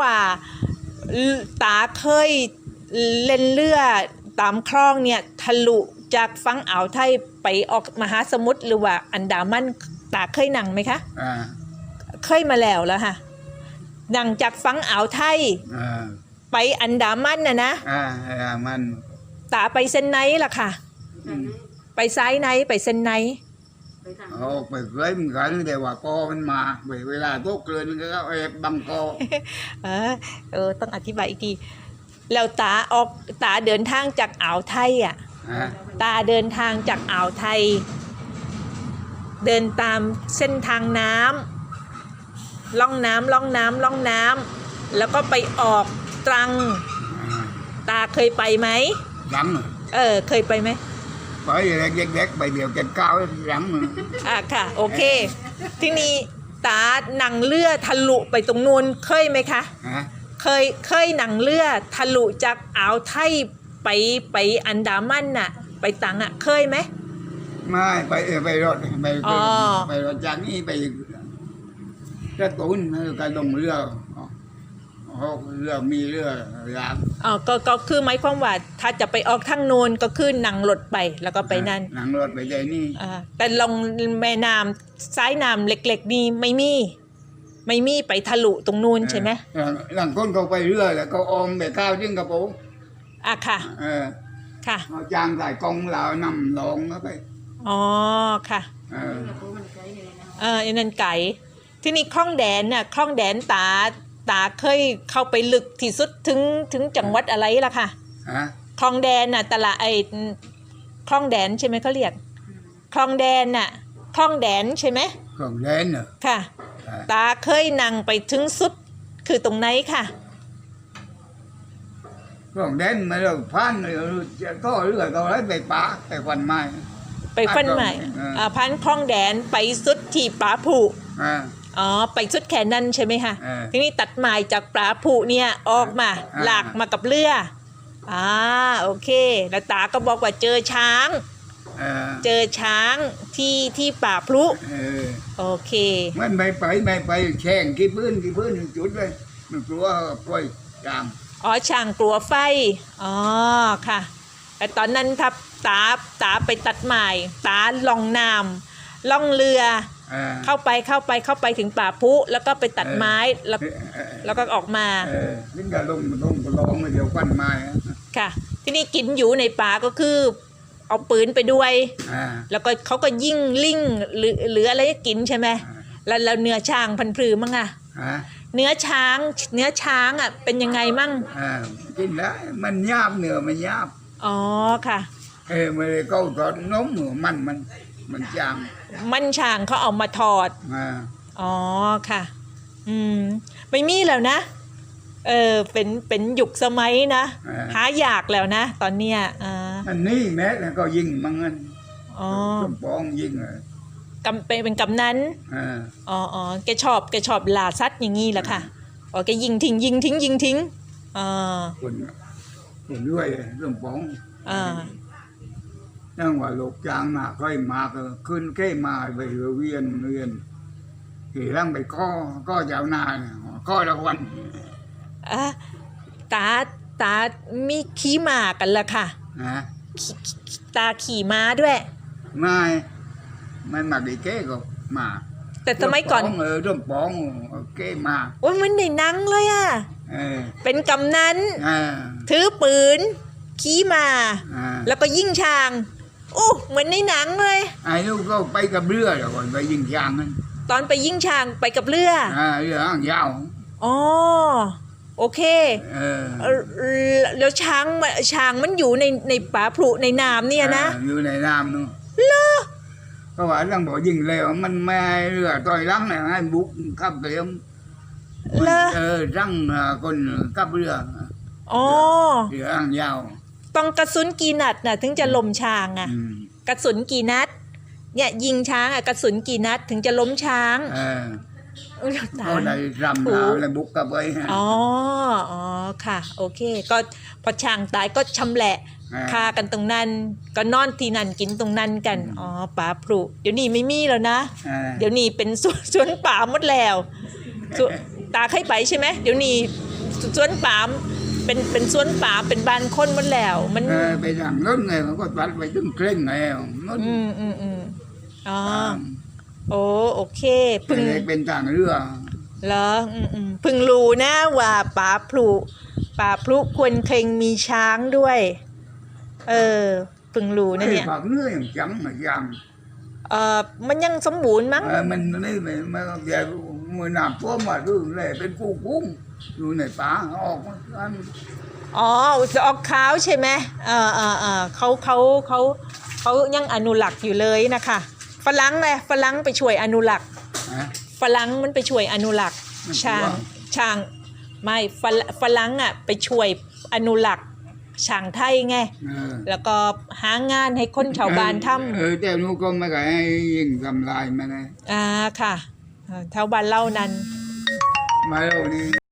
ว่าตาเคยเล่นเรือตามคลองเนี่ยทะลุจากฝั่งอ่าวไทยไปออกมหาสมุทรหรือว่าอันดามันตาเคยนั่งไหมคะอ่าเคยมาแล้วแล้วค่ะนั่งจากฝั่งอ่าวไทยอ่าไปอันดามันน่ะนะอ่าอ่ามันตาไปเส้นไหนล่ะค่ะ ไปซ้ายไหนไปเส้นไหน เอาไปเคยเหมือนกันแต่ว่าก็มันมาไปเวลาตกเกินก็เอาแอบบังกอเออเออต้องอธิบายอีกทีแล้วตาออกตาเดินทางจากอ่าวไทยอะอ่าตาเดินทางจากอ่าวไทย เดินตามเส้นทางน้ำล่องน้ำล่องน้ำล่องน้ำแล้วก็ไปออกตรัง อ่าตาเคยไปไหม ดังเออเคยไปไหม ไปเล็กๆไปเดียวแกนก้าวดังอะค่ะ โอเค ที่นี่ตาหนังเรือทะลุไปตรงนู้นเคยไหมคะฮะเคยเคยหนังเรือทะลุจากอ่าวไทยไปไปอันดามันน่ะ ไปตังอะเคยไหมไม่ไปเออไปรถไปอ๋อไปรถจากนี้ไปกระตุนการลงเรือ เขาเรือมีเรือรางอ๋อก็ก็คือหมายความว่าถ้าจะไปออกทางโน้นก็คือนั่งรถไปแล้วก็ไปนั่นหนังรถไปใจนี่อ่าแต่ลงแม่น้ำซ้ายน้ำเล็กๆนี่ไม่มี ไม่มีไปทะลุตรงนู้นใช่ไหมหลังหลังคนเขาไปเรือแล้วก็ออมไปก้าวจึงกระโปรงอะค่ะ เออค่ะเอาจางใส่กองเหลานำลงเข้าไป อ๋อค่ะ เออ เอออันนั้นไก่ที่นี่คลองแดนน่ะคลองแดนตา ตาเคยเข้าไปลึกที่สุดถึงถึงจังหวัดอะไรล่ะค่ะฮะคลองแดนน่ะตลาดไอ้คลองแดนใช่ไหมเขาเรียกคลองแดนน่ะคลองแดนใช่ไหมของแดนเหรอค่ะอ่าตาเคยนั่งไปถึงสุดคือตรงไหนค่ะของแดนมาเราพันเลยจะก็เรือก็ไรไปป่าไปควันไม้ไปฟันใหม่เอออ่อ่าพันคลองแดนไปสุดที่ปลาผูอ่า อ๋อ ไปสุดแค่นั้นใช่ไหมคะเออ ทีนี้ตัดไม้จากปลาผูเนี่ยออกมา อ่า หลากมากับเรืออ่าโอเค แล้วตาก็บอกว่าเจอช้าง เออเจอช้างที่ที่ป่าพลุเออโอเค มันไม่ไปไม่ไปแช่งกี่พื้นกี่พื้นจุดเลยมันกลัวปล่อยจามอ๋อช่างกลัวไฟ อ๋อค่ะ แต่ตอนนั้นทับตาตาไปตัดไม้ตาล่องน้ำล่องเรือเออเข้าไปเข้าไปเข้าไปถึงป่าพลุแล้วก็ไปตัดไม้แล้วเออแล้วก็ออกมาเออนี่ก็ลงลงลงเดี๋ยวควันไม้ค่ะ ที่นี่กินอยู่ในป่าก็คือ เอาปืนไปด้วย อ่าแล้วก็เขาก็ยิงลิงหรือหรืออะไรก็กินใช่ไหมแล้วแล้วเนื้อช้างพันธุ์พือมั้งอะฮะเนื้อช้าง เนื้อช้างอะเป็นยังไงมั่งอ่ากินได้มันหยาบเนื้อมันหยาบอ๋อค่ะ เออไม่ได้เข้าตอนน้มหัวมันมัน มันจางมันช้างเขาเอามาถอด อ่าอ๋อค่ะ อืม ไม่มีแล้วนะ เออ เป็นเป็นยุคสมัยนะหายากแล้วนะ ตอนเนี้ยอ่าอันนี้แม้แล้วก็ยิงมันเงินอ๋อต้มปองยิงเลยกำเป็นเป็นกำนันอ่า อ๋ออ๋อแกชอบแกชอบล่าสัตว์อย่างงี้แหละค่ะ อ๋อแกยิงทิ้งยิงทิ้งยิงทิ้งอ่า คนคนด้วยต้มปองอ่า นั่งว่าลูกจางมาค่อยมาก็ขึ้นเก้มาไปเวียนเวียนขี่ร่างไปข้อก็ยาวนาเนี่ยข้อละวันอะตาตามีขี่ม้ากันละค่ะนะขี่ขี่ตาขี่ม้าด้วย ไม่ไม่มาดีเก้ก็มาแต่สมัยก่อนต้มปงเออต้มปองเก้มาโอ้ยมันในหนังเลยอะเออเป็นกำนันอ่าถือปืน ขี่ม้าอ่าแล้วก็ยิงช้างโอ้เหมือนในหนังเลย ไอ้ลูกก็ไปกับเรือแล้วก่อนไปยิงยางนั่นตอนไปยิงช้างไปกับเรืออ่าเรือหางยาวอ๋อโอเคเออเอ่อแล้วช้างมันช้างมันอยู่ในในป่าพลุในน้ำเนี่ยนะอ่าอยู่ในน้ำนู่นเลอเพราะว่าต้องบอกยิงเร็วมันไม่ให้เรือต่อยลังเนี่ยให้บุกขับเรือมเลอเออรังอ่าคนขับเรืออ๋อเรือหางยาว ต้องกระสุนกี่นัดน่ะ ถึงจะล้มช้างอะ อืมกระสุนกี่นัด เนี่ยยิงช้างอะกระสุนกี่นัดถึงจะล้มช้างเอออุ๊ยตาก็ยได้รำลาวแล้วบุกกลับไปอ๋อ อ๋อ ค่ะ โอเค ก็พอช้างตายก็ชำแหละอ่าฆ่ากันตรงนั้น ก็นอนที่นั่นกินตรงนั้นกันอ๋อป่าพลุเดี๋ยวนี้ไม่มีแล้วนะอ่าเดี๋ยวนี้เป็นสวนสวนป่าหมดแล้วสวนตาเคยไปใช่ไหม เดี๋ยวนี้สวนปาล์ม เป็นเป็นสวนปาล์มเป็นบ้านคนหมดแล้ว มัน เออไปทางโนั้นไงมันก็ตัดไปถึงเคร่งไงโนั้นอืมอืมอืมอ๋อโอ้โอเคเป็เพึ่นงเป็นทางเรือ เหรออืมอืมเพึ่งรู้นะว่าป่าพลุป่าพลุควรเคงมีช้างด้วย เออเพึ่งรู้นะเนี่ย ไอ้ผักเนื้ออย่างจังอะอย่างเออมันยังสมบูรณ์มั้ง เออมันนี่มันมันเดี๋ยว มือหนามตัวมาดูเลยเป็นกุ้งกุ้งอยู่ในป่าออกมาอันอ๋อจะออกขาวใช่ไหมเออเออเออเขาเขาเขาเขายังอนุรักษ์อยู่เลยนะคะฝรั่งเลยฝรั่งไปช่วยอนุรักษ์นะฝรั่งมันไปช่วยอนุรักษ์มันช้างว่าช้างไม่ฝรฝรั่งอะไปช่วยอนุรักษ์ช้างไทยไงเออแล้วก็หางานให้คนชาวบ้านทเออแต่หนูก็ไม่เคยให้ยิงทำลายมันนะำอ่าค่ะ เออชาวบ้านเล่านั้น มาแล้วนี่